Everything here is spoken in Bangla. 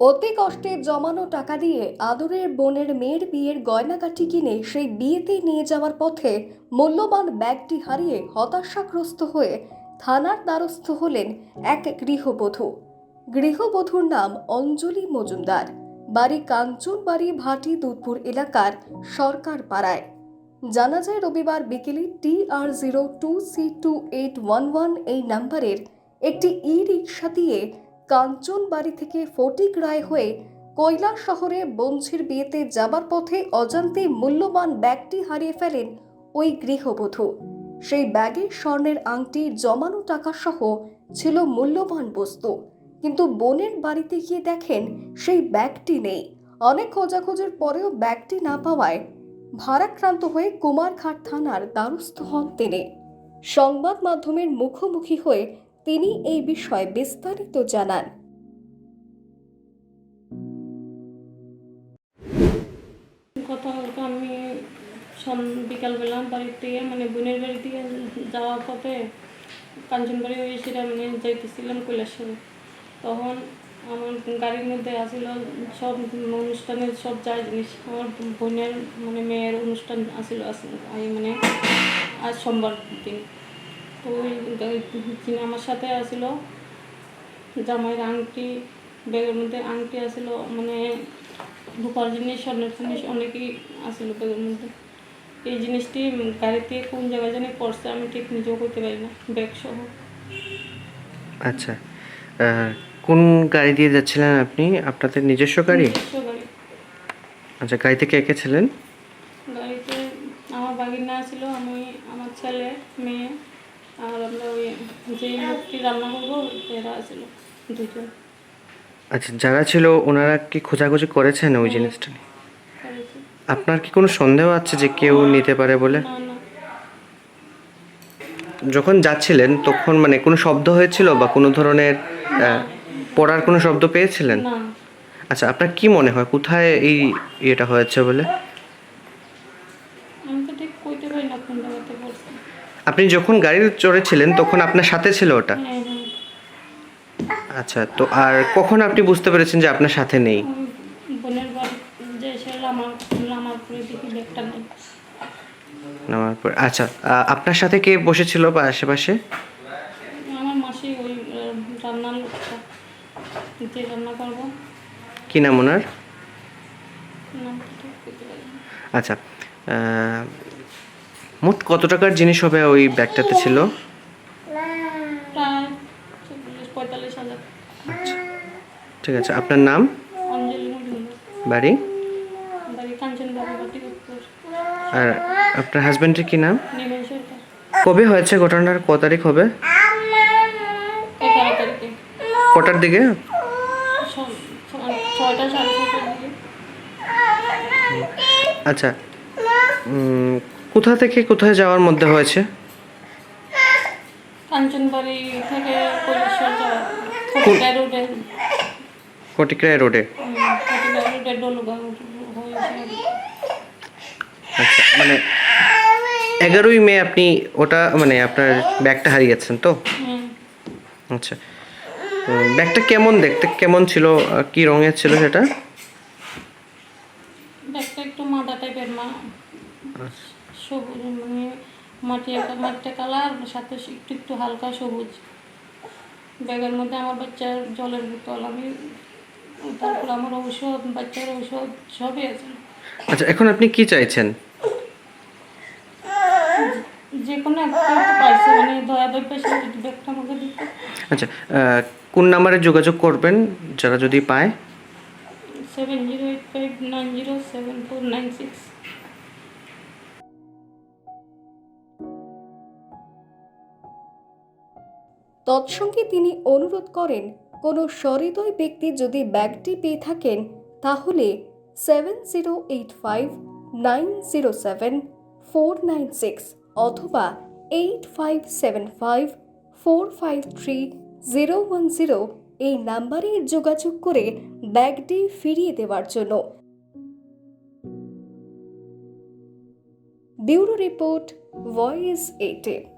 অতি কষ্টে জমানো টাকা দিয়ে আদরের বোনের মেয়ের বিয়ের গয়নাগাটি কিনে সেই বিয়েতে নিয়ে যাওয়ার পথে মূল্যবান ব্যাগটি হারিয়ে হতাশাগ্রস্ত হয়ে থানার দ্বারস্থ হলেন এক গৃহবধূ। গৃহবধূর নাম অঞ্জলি মজুমদার। বাড়ি কাঞ্চনবাড়ি ভাটি দুধপুর এলাকার সরকার পাড়ায় জানা যায় রবিবার বিকেলে T R zero two C two eight one one এই নাম্বারের একটি ই রিক্সা দিয়ে কাঞ্চনবাড়ি থেকে ফটিক রায় হয়ে কৈলাস শহরে বঞ্চির বিয়েতে যাবার পথে অজান্তে মূল্যবান ব্যাগটি হারিয়ে ফেলেন ওই গৃহবধূ। সেই ব্যাগে স্বর্ণের আংটি, জমানো টাকা সহ ছিল মূল্যবান বস্তু। কিন্তু বোনের বাড়িতে গিয়ে দেখেন সেই ব্যাগটি নেই। অনেক খোঁজাখোঁজির পরেও ব্যাগটি না পাওয়ায় ভারাক্রান্ত হয়ে কুমারঘাট থানার দ্বারস্থ হন তিনি। সংবাদ মাধ্যমের মুখোমুখি হয়ে তিনি এই বিষয়ে বিস্তারিত জানান। গতকালকে আমি সন- বিকালবেলা বাড়ির থেকে মানে বোনের বাড়ি থেকে যাওয়ার পথে কাঞ্চনবাড়ি হয়ে সেটা মানে যাইতেছিলাম কৈলাসরে তখন আমার গাড়ির মধ্যে আসিল সব অনুষ্ঠানের সব যা জিনিস, আমার বোনের মানে মেয়ের অনুষ্ঠান আসিল মানে আজ সোমবার দিন। ওই আমার সাথে আসিল। জামাইয়ের আংটি ব্যাগের মধ্যে আংটি আসিল। মানে রূপার জিনিস স্বর্ণের জিনিস অনেকই আসিল ব্যাগের মধ্যে। এই জিনিসটি গাড়িতে কোন জায়গায় জানি পড়ছে আমি ঠিক নিজেও করতে পারি না ব্যাগ সহ। আচ্ছা কোন গাড়ি দিয়ে যাচ্ছিলেন আপনি? আপনাদের নিজস্ব গাড়ি? নিজস্ব গাড়ি। আচ্ছা গাড়িতে কে কে ছিলেন? গাড়িতে আমার বাগিনা ছিল আমি আমার ছেলে মেয়ে। আর আমরা ওই যে লোকটি রান্না করব এরা ছিল দুজন। আচ্ছা যারা ছিল ওনারা কি খোঁজাখুঁজি করেছেন ওই জিনিসটা নিয়ে? আপনার কি কোনো সন্দেহ আছে যে কেউ নিতে পারে বলে? যখন যাচ্ছিলেন তখন মানে কোনো শব্দ হয়েছিল বা কোনো ধরনের পড়ার কোনো শব্দ পেয়েছিলেন? আচ্ছা আপনার কি মনে হয় কোথায় এই ইয়েটা হয়েছে বলে আমি তো ঠিক কইতে পারি না কোন জায়গাতে পড়ছে আপনি যখন গাড়ি চড়েছিলেন তখন আপনার সাথে ছিল ওটা? আচ্ছা তো আর কখন আপনি বুঝতে পেরেছেন যে আপনার সাথে নেই? লামার পরে আচ্ছা আপনার সাথে কে বসেছিল বা আশেপাশে? কি নাম ওনার। আচ্ছা মোট কত টাকার জিনিস হবে ওই ব্যাগটাতে ছিল? ঠিক আছে, আপনার নাম? বাড়ি? আর আপনার হাজব্যান্ডের কি নাম? কবে হয়েছে ঘটনার? ক তারিখ হবে? কটার দিকে? আচ্ছা কোথা থেকে কোথায় যাওয়ার মধ্যে হয়েছে? কাঞ্চনবাড়ি থেকে রোডে। কটিকরায় আচ্ছা মানে এগারোই মে আপনি ওটা মানে আপনার ব্যাগটা হারিয়েছেন তো? আচ্ছা ব্যাগটা কেমন দেখতে? কেমন ছিল? কি রঙের ছিল সেটা ব্যাগটা একটু মাদা টাইপের মা সবুজ মানে মাটি মাটিটা কালার সাথে একটু একটু হালকা সবুজ। ব্যাগের মধ্যে আমার বাচ্চার জলের বোতল আমি তারপর আমার ঔষধ বাচ্চার ঔষধ সবই আছে। আচ্ছা এখন আপনি কি চাইছেন? যে কোনো একটা পাইছে মানে দয়া দয় যদি ব্যাগটা আমাকে দিত। আচ্ছা কোন নাম্বারে যোগাযোগ করবেন যারা যদি পায়? Seven zero eight five nine zero seven four nine six. তৎসঙ্গে তিনি অনুরোধ করেন, কোনো সহৃদয় ব্যক্তি যদি ব্যাগটি পেয়ে থাকেন, তাহলে seven zero eight five nine zero seven four nine six অথবা eight five seven five four five three zero one zero এই নাম্বারে যোগাযোগ করে ব্যাগটি ফিরিয়ে দেওয়ার জন্য। ব্যুরো রিপোর্ট, ভয়েস এইটে।